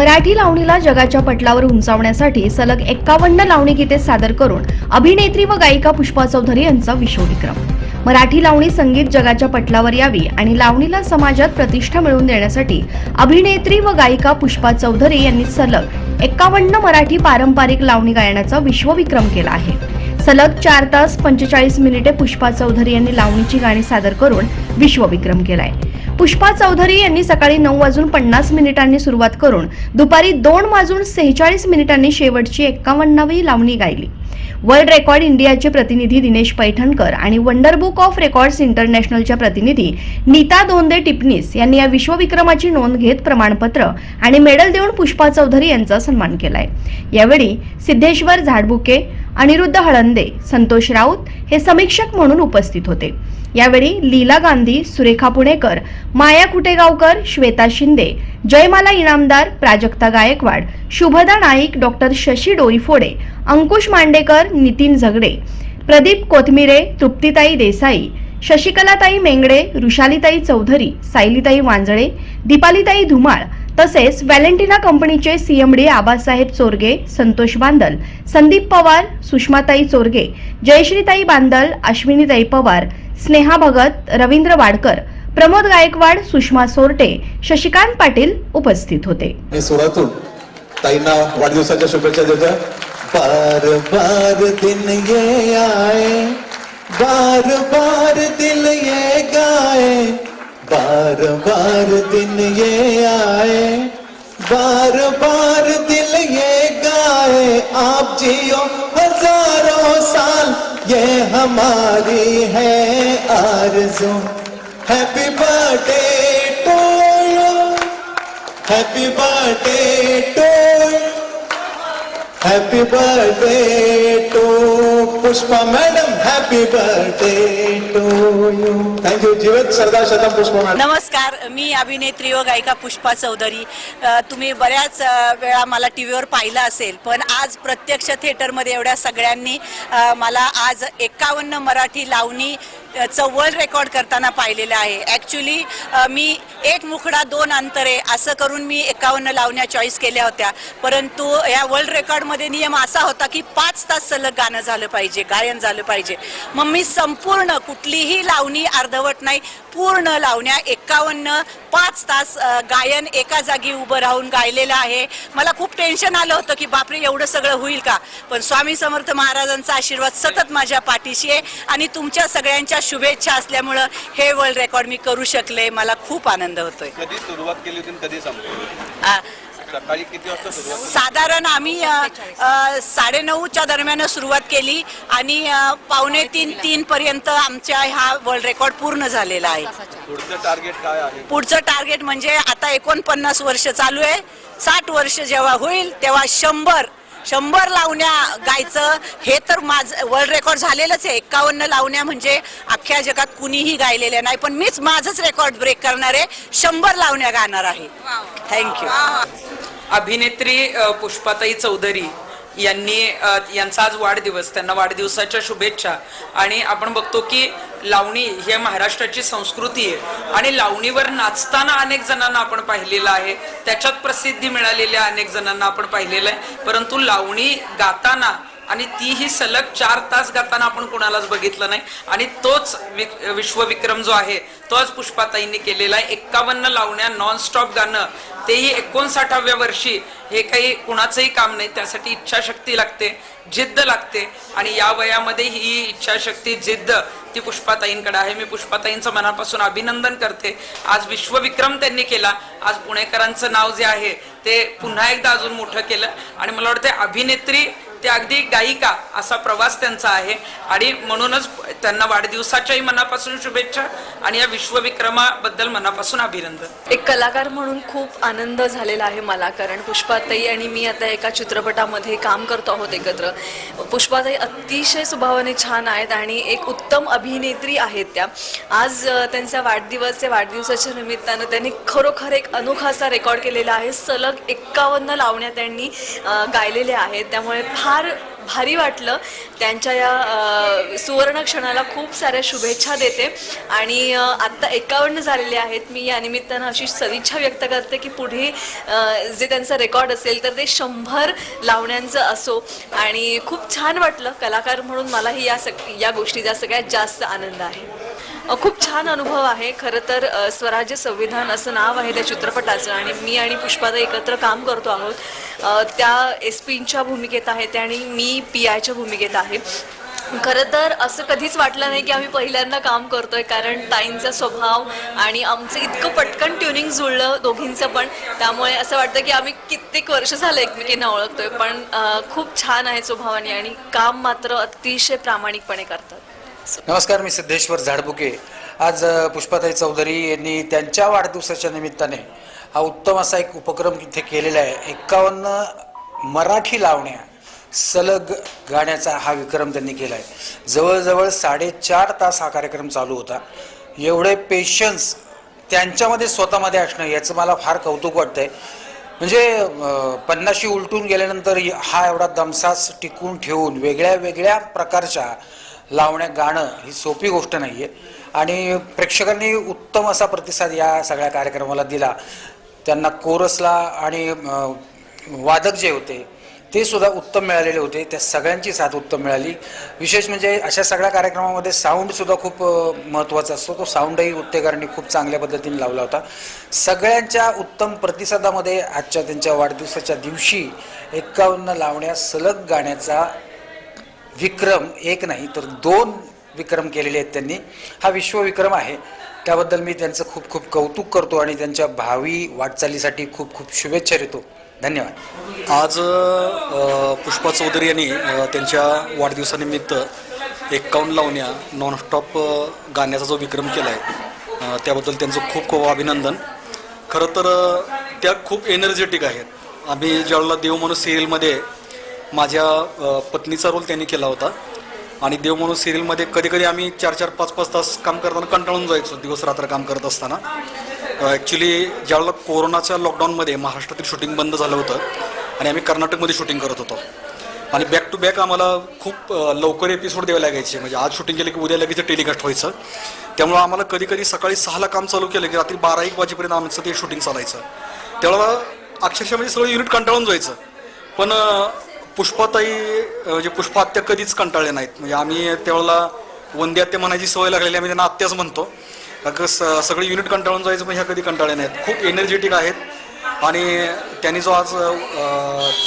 मराठी लावणीला जगाच्या पटलावर उंचावण्यासाठी सलग एक्कावन्न लावणी गीते सादर करून अभिनेत्री व गायिका पुष्पा चौधरी यांचा विश्वविक्रम. मराठी लावणी संगीत जगाच्या पटलावर यावी आणि लावणीला समाजात प्रतिष्ठा मिळवून देण्यासाठी अभिनेत्री व गायिका पुष्पा चौधरी यांनी सलग एक्कावन्न मराठी पारंपरिक लावणी गायनाचा विश्वविक्रम केला आहे. सलग चार तास पंचेचाळीस मिनिटे पुष्पा चौधरी यांनी लावणीची गाणी सादर करून विश्वविक्रम केलाय. पुष्पा चौधरी यांनी सकाळी नऊ वाजून पन्नास मिनिटांनी सुरुवात करून दुपारी दोन वाजून सेहेचाळीस मिनिटांनी शेवटची एक्कावन्नावी लावणी गायली. वर्ल्ड रेकॉर्ड इंडियाचे प्रतिनिधी दिनेश पैठणकर आणि वंडर बुक ऑफ रेकॉर्ड्स इंटरनॅशनलच्या प्रतिनिधी नीता दोंदे टिपणीस यांनी या विश्वविक्रमाची नोंद घेत प्रमाणपत्र आणि मेडल देऊन पुष्पा चौधरी यांचा सन्मान केलाय. यावेळी सिद्धेश्वर झाडबुके अनिरुद्ध हळंदे संतोष राऊत हे समीक्षक म्हणून उपस्थित होते. यावेळी लीला गांधी सुरेखा पुणेकर माया कुटेगावकर श्वेता शिंदे जयमाला इनामदार प्राजक्ता गायकवाड शुभदा नाईक डॉक्टर शशी डोईफोडे अंकुश मांडेकर नितीन झगडे प्रदीप कोथमिरे तृप्तीताई देसाई शशिकलाताई मेंगडे ऋषालीताई चौधरी सायलीताई वांजळे दीपालीताई धुमाळ तसेच व्हॅलेंटिना कंपनीचे सीएमडी आबासाहेब चोरगे संतोष बांदल संदीप पवार सुषमाताई चोरगे जयश्रीताई बांदल अश्विनीताई पवार स्नेहा भगत रवींद्र वाडकर प्रमोद गायकवाड सुषमा सोरटे शशिकांत पाटील उपस्थित होते. सुरातून ताईंना वाढदिवसाच्या शुभेच्छा देत्या बार बार दिन ये आए बार बार दिल ये गाए. बार बार दिन ये आए, बार बार दिल ये गाए, आप जियो हज़ारों साल, ये हमारी है आरज़ू happy birthday to you Happy birthday to you. Happy Pushpa madam happy birthday to you thank you you. सरदार शतम पुष्पा मॅडम. नमस्कार मी अभिनेत्री व गायिका पुष्पा चौधरी. तुम्ही बऱ्याच वेळा मला टी व्हीवर पाहिलं असेल पण आज प्रत्यक्ष थिएटरमध्ये एवढ्या सगळ्यांनी मला आज एकावन्न मराठी लावणी अ, रेकॉर्ड करताना पाहिलेलं आहे. ॲक्च्युली मी एक मुखडा दोन अंतरे असं करून मी एकावन्न लावण्या चॉईस केल्या होत्या. परंतु या वर्ल्ड रेकॉर्डमध्ये नियम असा होता की पाच तास सलग गाणं झालं पाहिजे गायन झालं पाहिजे. मग मी संपूर्ण कुठलीही लावणी अर्धवट नाही पूर्ण लावण्या एकावन्न पाच तास गायन एका जागी उभं राहून गायलेलं आहे. मला खूप टेन्शन आलं होतं की बापरे एवढं सगळं होईल का? पण स्वामी समर्थ महाराजांचा आशीर्वाद सतत माझ्या पाठीशी आहे आणि तुमच्या सगळ्यांच्या शुभेच्छा असल्यामुळं हे वर्ल्ड रेकॉर्ड मी करू शकले. मला खूप आनंद होतोय. कधी सुरुवात केली होती आणि कधी संपली? अ, सकाळी किती वाजता सुरुवात झाली? साधारण आम्ही अ, अ, साडेनऊच्या दरम्यान सुरुवात केली आणि अ, पावणे तीन तीन पर्यंत आमच्या हा वर्ल्ड रेकॉर्ड पूर्ण झालेला आहे. पुढचं टार्गेट काय आहे? पुढचं टार्गेट म्हणजे आता एकोणपन्नास वर्ष चालू आहे. साठ वर्ष जेव्हा होईल तेव्हा शंभर शंभर लावण्या गायचं हे तर माझ वर्ल्ड रेकॉर्ड झालेलंच आहे. एकावन्न लावण्या म्हणजे अख्ख्या जगात कुणीही गायलेल्या नाही पण मीच माझंच रेकॉर्ड ब्रेक करणार आहे. शंभर लावण्या गाणार आहे. थँक्यू अभिनेत्री अ, पुष्पाताई चौधरी यांनी अ, यांचा आज वाढदिवस त्यांना वाढदिवसाच्या शुभेच्छा. आणि आपण बघतो की लावणी ही महाराष्ट्राची संस्कृती आहे. आणि लावणीवर नाचताना अनेक जणांना आपण पाहिलेलं आहे. त्याच्यात प्रसिद्धी मिळालेल्या अनेक जणांना आपण पाहिलेलं आहे. परंतु लावणी गाताना आणि तीही सलग चार तास गाताना आपण कुणालाच बघितलं नाही. आणि तोच विक- विश्वविक्रम जो आहे तोच पुष्पाताईंनी केलेला आहे. एक्कावन्न लावण्या नॉनस्टॉप गाणं. तेही एकोणसाठाव्या वर्षी. हे काही कुणाचंही काम नाही त्यासाठी इच्छाशक्ती लागते जिद्द लागते. आणि या वयामध्ये ही इच्छाशक्ती जिद्द ती पुष्पाताईंकडे आहे. मी पुष्पाताईंचं मनापासून अभिनंदन करते. आज विश्वविक्रम त्यांनी केला. आज पुणेकरांचं नाव जे आहे ते पुन्हा एकदा अजून मोठं केलं. आणि मला वाटतं अभिनेत्री ते अगदी गायिका असा प्रवास त्यांचा आहे. आणि म्हणूनच त्यांना वाढदिवसाच्याही मनापासून शुभेच्छा आणि या विश्वविक्रमाबद्दल मनापासून अभिनंदन. एक कलाकार म्हणून खूप आनंद झालेला आहे मला कारण पुष्पाताई आणि मी आता एका चित्रपटामध्ये काम करतो आहोत एकत्र. पुष्पाताई अतिशय स्वभावाने छान आहेत आणि एक उत्तम अभिनेत्री आहेत त्या. आज त्यांचा वाढदिवस या वाढदिवसाच्या निमित्तानं त्यांनी खरोखर एक अनोखा असा रेकॉर्ड केलेला आहे. सलग एक्कावन्न लावण्या त्यांनी गायलेल्या आहेत. त्यामुळे फार फार भारी वाटलं. त्यांच्या या सुवर्ण क्षणाला खूप साऱ्या शुभेच्छा देते. आणि आत्ता एकावन्न झालेले आहेत. मी या निमित्तानं अशी सदिच्छा व्यक्त करते की पुढे जे त्यांचं रेकॉर्ड असेल तर ते शंभर लावण्यांचं असो. आणि खूप छान वाटलं. कलाकार म्हणून मलाही या सग या गोष्टीचा सगळ्यात जास्त आनंद आहे. खूप छान अनुभव आहे. खरं तर स्वराज्य संविधान असं नाव आहे त्या चित्रपटाचं आणि मी आणि पुष्पादा एकत्र काम करतो आहोत. त्या एस पींच्या भूमिकेत आहेत आणि मी पी आयच्या भूमिकेत आहे. खरं तर असं कधीच वाटलं नाही की आम्ही पहिल्यांदा काम करतोय कारण ताईंचा स्वभाव आणि आमचं इतकं पटकन ट्युनिंग जुळलं दोघींचं पण. त्यामुळे असं वाटतं की आम्ही कित्येक वर्ष झालं एकमेकींना ओळखतोय. पण खूप छान आहे स्वभावाने आणि काम मात्र अतिशय प्रामाणिकपणे करतात. नमस्कार. मी सिद्धेश्वर झाडबुके. आज पुष्पाताई चौधरी यांनी त्यांच्या वाढदिवसाच्या निमित्ताने हा उत्तम असा एक उपक्रम इथे केलेला आहे. एक्कावन्न मराठी लावण्या सलग गाण्याचा हा विक्रम त्यांनी केला आहे. जवळजवळ साडेचार तास हा कार्यक्रम चालू होता. एवढे पेशन्स त्यांच्यामध्ये स्वतःमध्ये असणं याचं मला फार कौतुक वाटतंय. म्हणजे पन्नाशी उलटून गेल्यानंतर हा एवढा दमसास टिकून ठेवून वेगळ्या वेगळ्या प्रकारच्या लावण्या गाणं ही सोपी गोष्ट नाही आहे आणि प्रेक्षकांनी उत्तम असा प्रतिसाद या सगळ्या कार्यक्रमाला दिला. त्यांना कोरसला आणि वादक जे होते ते सुद्धा उत्तम मिळालेले होते. त्या सगळ्यांची साथ उत्तम मिळाली. विशेष म्हणजे अशा सगळ्या कार्यक्रमामध्ये साऊंडसुद्धा खूप महत्त्वाचा असतो. तो साऊंडही उत्तेकरांनी खूप चांगल्या पद्धतीने लावला होता. सगळ्यांच्या उत्तम प्रतिसादामध्ये आजच्या त्यांच्या वाढदिवसाच्या दिवशी एकावन्न लावण्या सलग गाण्याचा विक्रम एक नाही तर दोन विक्रम केलेले आहेत त्यांनी. हा विश्वविक्रम आहे. त्याबद्दल मी त्यांचं खूप खूप कौतुक करतो आणि त्यांच्या भावी वाटचालीसाठी खूप खूप शुभेच्छा देतो. धन्यवाद. आज पुष्पा चौधरी यांनी त्यांच्या वाढदिवसानिमित्त एक्कावन्न लावण्या नॉनस्टॉप गाण्याचा जो विक्रम केला आहे त्याबद्दल त्यांचं खूप खूप अभिनंदन. खरं तर त्या खूप एनर्जेटिक आहेत. आम्ही ज्यावेळेला देव माणूस सिरियलमध्ये माझ्या पत्नीचा रोल त्यांनी केला होता. आणि देव म्हणून सिरियलमध्ये कधी कधी आम्ही चार चार पाच पाच तास काम करताना कंटाळून जायचो दिवस रात्र काम करत असताना. ॲक्च्युली ज्यावेळेला कोरोनाच्या लॉकडाऊनमध्ये महाराष्ट्रातील शूटिंग बंद झालं होतं आणि आम्ही कर्नाटकमध्ये शूटिंग करत होतो. आणि बॅक टू बॅक आम्हाला खूप लवकर एपिसोड द्यावे लागायचे. म्हणजे आज शूटिंग केलं की उद्या लगेच टेलिकास्ट व्हायचं. त्यामुळं आम्हाला कधी कधी सकाळी सहाला काम चालू केलं की रात्री बारा एक वाजेपर्यंत आमचं ते शूटिंग चालायचं. त्यावेळेला अक्षरशः म्हणजे सगळं युनिट कंटाळून जायचं. पण पुष्पाताई म्हणजे पुष्पा आत्या कधीच कंटाळले नाहीत. म्हणजे आम्ही त्यावेळेला वंदे आत्या म्हणायची सवय लागलेली आम्ही त्यांना आत्याच म्हणतो. कारण स सगळे युनिट कंटाळून जायचं पण ह्या कधी कंटाळले नाहीत. खूप एनर्जेटिक आहेत. आणि त्यांनी जो आज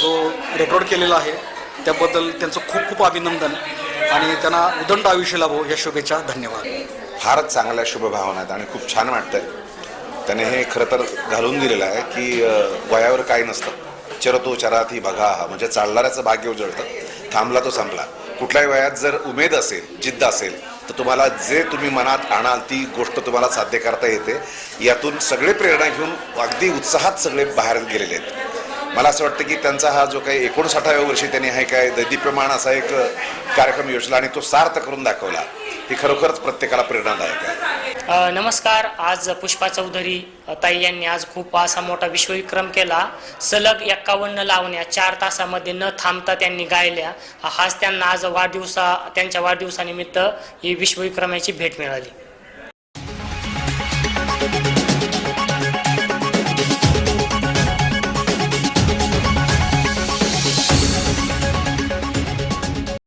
जो रेकॉर्ड केलेला आहे त्याबद्दल त्यांचं खूप खूप अभिनंदन. आणि त्यांना उदंड आयुष्य लाभो या शुभेच्छा धन्यवाद. फारच चांगल्या शुभभावना आहेत आणि खूप छान वाटतंय. त्याने हे खरं तर घालून दिलेलं आहे की वयावर काय नसतं. चरतो चराती बघा म्हणजे चालणाऱ्याचं भाग्य उजळतं. थांबला तो संपला. कुठल्याही वयात जर उमेद असेल जिद्द असेल तर तुम्हाला जे तुम्ही मनात आणाल ती गोष्ट तुम्हाला साध्य करता येते. यातून सगळे प्रेरणा घेऊन अगदी उत्साहात सगळे बाहेर गेलेले आहेत. मला असं वाटतं की त्यांचा हा जो काही एकोणसाठाव्या वर्षी त्यांनी हा काय दैदिप्यमान असा एक कार्यक्रम योजला आणि तो सार्थ करून दाखवला ही खरोखरच प्रत्येकाला प्रेरणादायक आहे. नमस्कार. आज पुष्पा चौधरी ताई यांनी आज खूप असा मोठा विश्वविक्रम केला. सलग एक्कावन्न लावण्या चार तासामध्ये न थांबता त्यांनी गायल्या. हाच त्यांना आज वाढदिवसा त्यांच्या वाढदिवसानिमित्त ही विश्वविक्रमाची भेट मिळाली.